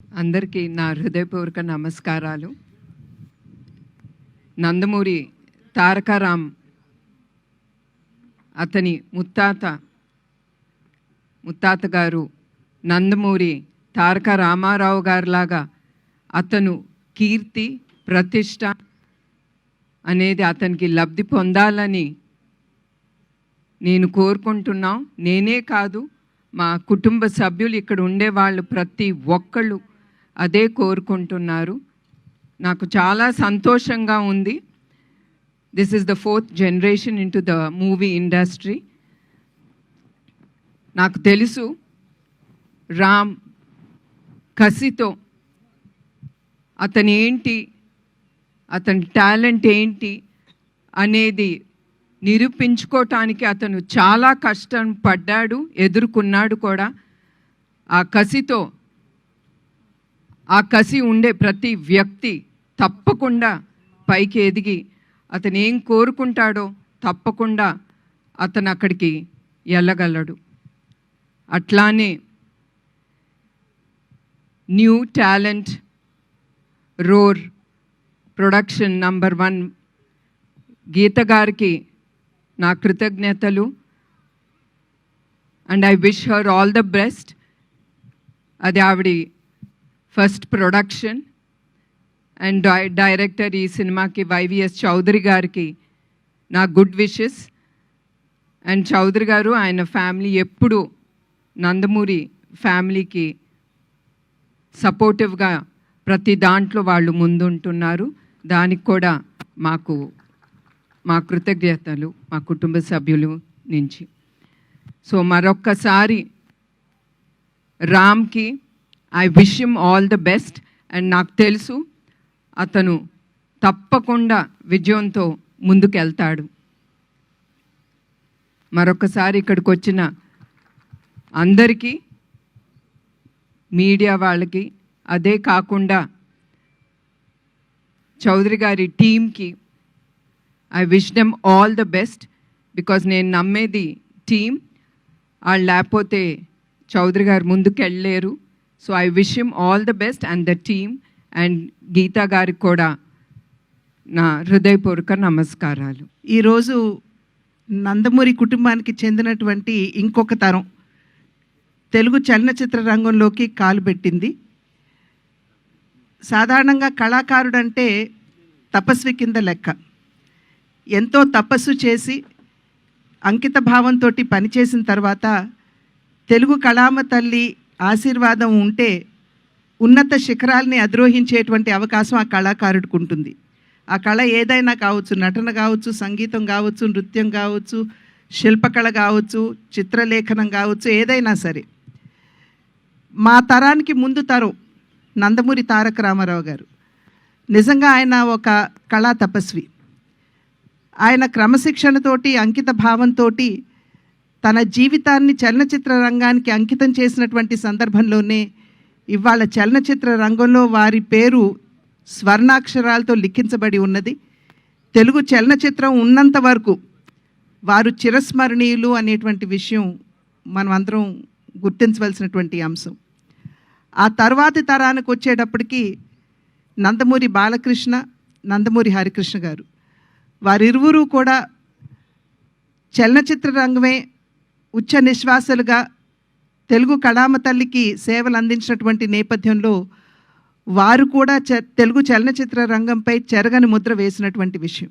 అందరికీ నా హృదయపూర్వక నమస్కారాలు. నందమూరి తారకారాం అతని ముత్తాత ముత్తాత గారు నందమూరి తారక రామారావు గారిలాగా అతను కీర్తి ప్రతిష్ట అనేది అతనికి లబ్ధి పొందాలని నేను కోరుకుంటున్నాం. నేనే కాదు మా కుటుంబ సభ్యులు ఇక్కడ ఉండే వాళ్ళు ప్రతి ఒక్కళ్ళు అదే కోరుకుంటున్నారు. నాకు చాలా సంతోషంగా ఉంది. This is the fourth generation in to the movie industry నాకు తెలుసు రామ్ కసితో అతను ఏంటి అతని టాలెంట్ ఏంటి అనేది నిరూపించుకోవటానికి అతను చాలా కష్టం పడ్డాడు ఎదుర్కొన్నాడు కూడా. ఆ కసితో ఆ కసి ఉండే ప్రతి వ్యక్తి తప్పకుండా పైకి ఎదిగి అతను ఏం కోరుకుంటాడో తప్పకుండా అతను అక్కడికి వెళ్ళగలడు అట్లానే new talent roar production number one Geetha గారికి నా కృతజ్ఞతలు. And I wish her all the best. అది ఆవిడ first production and di director ఈ సినిమాకి వైవిఎస్ చౌదరి గారికి నా గుడ్ విషెస్. అండ్ చౌదరి గారు ఆయన ఫ్యామిలీ ఎప్పుడు నందమూరి ఫ్యామిలీకి సపోర్టివ్గా ప్రతి దాంట్లో వాళ్ళు ముందుంటున్నారు. దానికి కూడా మాకు మా కృతజ్ఞతలు మా కుటుంబ సభ్యులు నుంచి. సో మరొక్కసారి రామ్కి I wish him all the best and నాకు తెలుసు అతను తప్పకుండా విజయంతో ముందుకెళ్తాడు. మరొకసారి ఇక్కడికి వచ్చిన అందరికీ మీడియా వాళ్ళకి అదే కాకుండా చౌదరి గారి టీంకి I wish them all the best because నేను నమ్మేది టీం వాళ్ళు లేకపోతే చౌదరి గారు ముందుకు వెళ్ళలేరు so I wish him all the best and the team and Geetha గారికి కూడా నా హృదయపూర్వక నమస్కారాలు. ఈరోజు నందమూరి కుటుంబానికి చెందినటువంటి ఇంకొక తరం తెలుగు చలనచిత్ర రంగంలోకి కాలు పెట్టింది. సాధారణంగా కళాకారుడంటే తపస్వి కింద లెక్క. ఎంతో తపస్సు చేసి అంకిత భావంతో పనిచేసిన తర్వాత తెలుగు కళామ తల్లి ఆశీర్వాదం ఉంటే ఉన్నత శిఖరాల్ని అధిరోహించేటువంటి అవకాశం ఆ కళాకారుడికి ఉంటుంది. ఆ కళ ఏదైనా కావచ్చు నటన కావచ్చు సంగీతం కావచ్చు నృత్యం కావచ్చు శిల్పకళ కావచ్చు చిత్రలేఖనం కావచ్చు ఏదైనా సరే. మా తరానికి ముందు తరం నందమూరి తారక రామారావు గారు. నిజంగా ఆయన ఒక కళా తపస్వి. ఆయన క్రమశిక్షణతోటి అంకిత భావంతో తన జీవితాన్ని చలనచిత్ర రంగానికి అంకితం చేసినటువంటి సందర్భంలోనే ఇవాళ చలనచిత్ర రంగంలో వారి పేరు స్వర్ణాక్షరాలతో లిఖించబడి ఉన్నది. తెలుగు చలనచిత్రం ఉన్నంత వరకు వారు చిరస్మరణీయులు అనేటువంటి విషయం మనం అందరం గుర్తించవలసినటువంటి అంశం. ఆ తర్వాతి తరానికి వచ్చేటప్పటికి నందమూరి బాలకృష్ణ నందమూరి హరికృష్ణ గారు. వారిరువురు కూడా చలనచిత్ర రంగమే ఉచ్చ నిశ్వాసలుగా తెలుగు కళామ తల్లికి సేవలు అందించినటువంటి నేపథ్యంలో వారు కూడా చ తెలుగు చలనచిత్ర రంగంపై చెరగని ముద్ర వేసినటువంటి విషయం.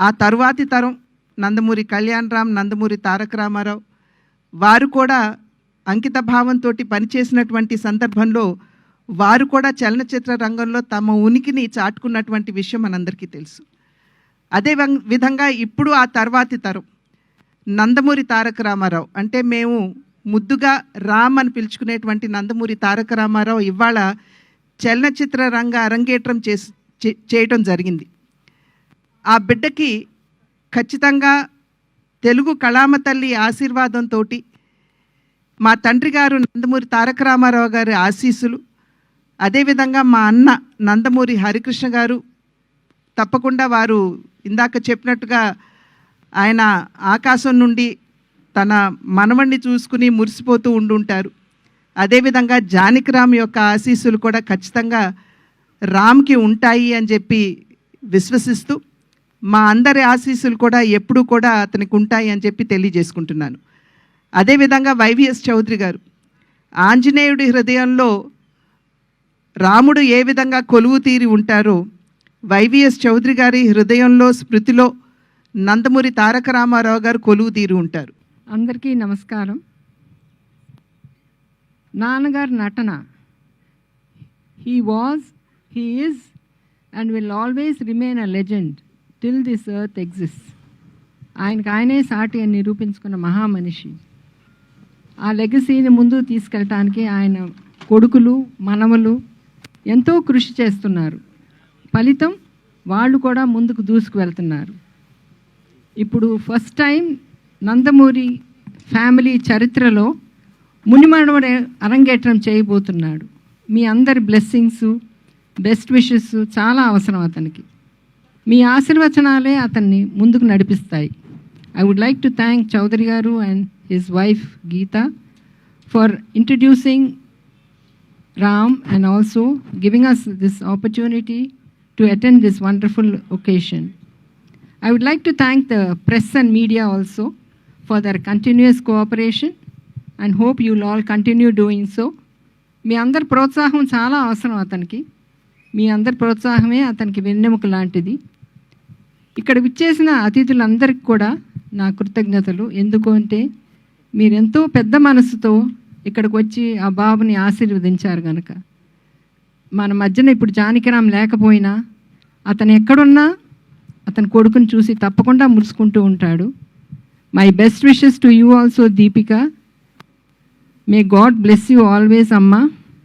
ఆ తరువాతి తరం నందమూరి కళ్యాణ్ రామ్ నందమూరి తారక రామారావు వారు కూడా అంకిత భావంతో పనిచేసినటువంటి సందర్భంలో వారు కూడా చలనచిత్ర రంగంలో తమ ఉనికిని చాటుకున్నటువంటి విషయం మనందరికీ తెలుసు. అదే విధంగా ఇప్పుడు ఆ తర్వాతి తరం నందమూరి తారక రామారావు. అంటే మేము ముద్దుగా రామ్ అని పిలుచుకునేటువంటి నందమూరి తారక రామారావు ఇవాళ చలనచిత్ర రంగ అరంగేట్రం చేసి చే- చేయటం జరిగింది. ఆ బిడ్డకి ఖచ్చితంగా తెలుగు కళామ తల్లి ఆశీర్వాదంతో మా తండ్రి గారు నందమూరి తారక రామారావు గారి ఆశీస్సులు అదేవిధంగా మా అన్న నందమూరి హరికృష్ణ గారు తప్పకుండా వారు ఇందాక చెప్పినట్టుగా ఆయన ఆకాశం నుండి తన మనవణ్ణి చూసుకుని మురిసిపోతూ ఉండుంటారు. అదేవిధంగా జానకిరామ్ యొక్క ఆశీస్సులు కూడా ఖచ్చితంగా రామ్కి ఉంటాయి అని చెప్పి విశ్వసిస్తూ మా అందరి ఆశీస్సులు కూడా ఎప్పుడూ కూడా అతనికి ఉంటాయి అని చెప్పి తెలియజేసుకుంటున్నాను. అదేవిధంగా వైవిఎస్ చౌదరి గారు ఆంజనేయుడి హృదయంలో రాముడు ఏ విధంగా కొలువు తీరి ఉంటారో వైవిఎస్ చౌదరి గారి హృదయంలో స్మృతిలో నందమూరి తారక రామారావు గారు కొలువు తీరు ఉంటారు. అందరికీ నమస్కారం. నాన్నగారి నటన. He was he is and will always remain a legend till this earth exist ఆయనకు ఆయనే సాటి అని నిరూపించుకున్న మహామనిషి. ఆ లెగసీని ముందు తీసుకెళ్ళటానికి ఆయన కొడుకులు మనవలు ఎంతో కృషి చేస్తున్నారు. ఫలితం వాళ్ళు కూడా ముందుకు దూసుకు వెళ్తున్నారు ఇప్పుడు ఫస్ట్ టైం నందమూరి ఫ్యామిలీ చరిత్రలో మునిమనవడే అరంగేట్రం చేయబోతున్నాడు. మీ అందరి బ్లెస్సింగ్స్ బెస్ట్ విషెస్ చాలా అవసరం అతనికి. మీ ఆశీర్వచనాలే అతన్ని ముందుకు నడిపిస్తాయి. I would like to thank Chowdary గారు and his wife Geetha for introducing Ram and also giving us this opportunity to attend this wonderful occasion I would like to thank the press and media also for their continuous cooperation and hope you'll all continue doing so. మీ అందరి ప్రోత్సాహం చాలా అవసరం అతనికి. మీ అందరి ప్రోత్సాహమే అతనికి వెన్నెముక లాంటిది. ఇక్కడ విచ్చేసిన అతిథులందరికీ కూడా నా కృతజ్ఞతలు. ఎందుకు అంటే మీరెంతో పెద్ద మనసుతో ఇక్కడికి వచ్చి ఆ బాబుని ఆశీర్వదించారు కనుక మన మధ్యన ఇప్పుడు జానకిరామ్ లేకపోయినా అతను ఎక్కడున్నా అతని కొడుకుని చూసి తప్పకుండా మురుసుకుంటూ ఉంటాడు. My best wishes to you also Deepika may God bless you always అమ్మా.